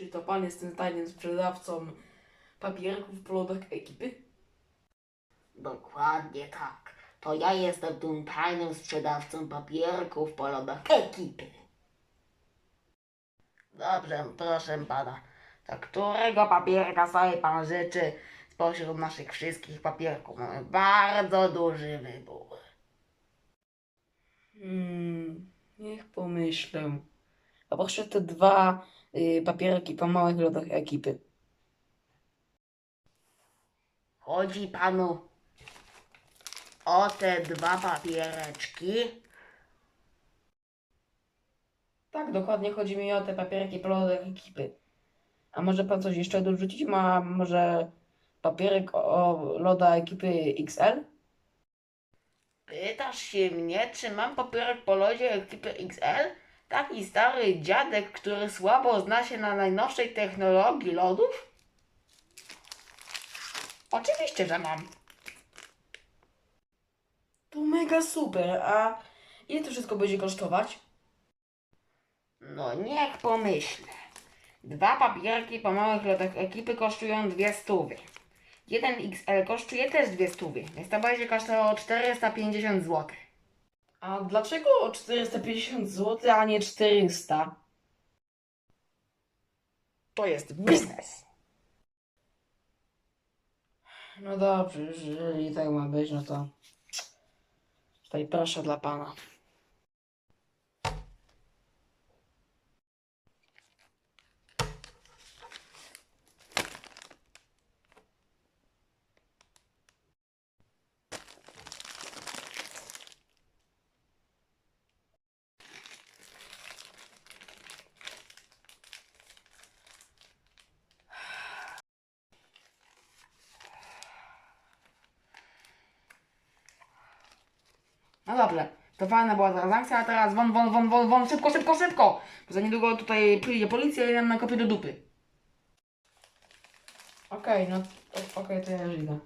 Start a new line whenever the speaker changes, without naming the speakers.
Czy to pan jest tym tajnym sprzedawcą papierków po lodach ekipy?
Dokładnie tak. To ja jestem tym tajnym sprzedawcą papierków po lodach ekipy. Dobrze, proszę pana. To którego papierka sobie pan życzy spośród naszych wszystkich papierków? Mamy bardzo duży wybór.
Hmm, niech pomyślę. A proszę te dwa papierki po małych lodach ekipy.
Chodzi panu o te dwa papiereczki.
Tak, dokładnie chodzi mi o te papierki po lodach ekipy. A może pan coś jeszcze dorzucić? Ma może papierek o loda ekipy XL?
Pytasz się mnie, czy mam papierek po lodzie ekipy XL? Taki stary dziadek, który słabo zna się na najnowszej technologii lodów? Oczywiście, że mam.
To mega super, a ile to wszystko będzie kosztować?
No niech pomyślę. Dwa papierki po małych lodach ekipy kosztują dwie stówy. Jeden XL kosztuje też dwie stówy, więc to będzie kosztowało 450 zł.
A dlaczego 450 zł, a nie 400?
To jest biznes.
No dobrze, jeżeli tak ma być, no to tutaj proszę dla pana.
No dobrze, to fajna była transakcja, a teraz won, won, won, won, won, szybko, szybko, szybko! Bo za niedługo tutaj przyjdzie policja i nam nakopie do dupy.
Okej, no okej, to ja już idę.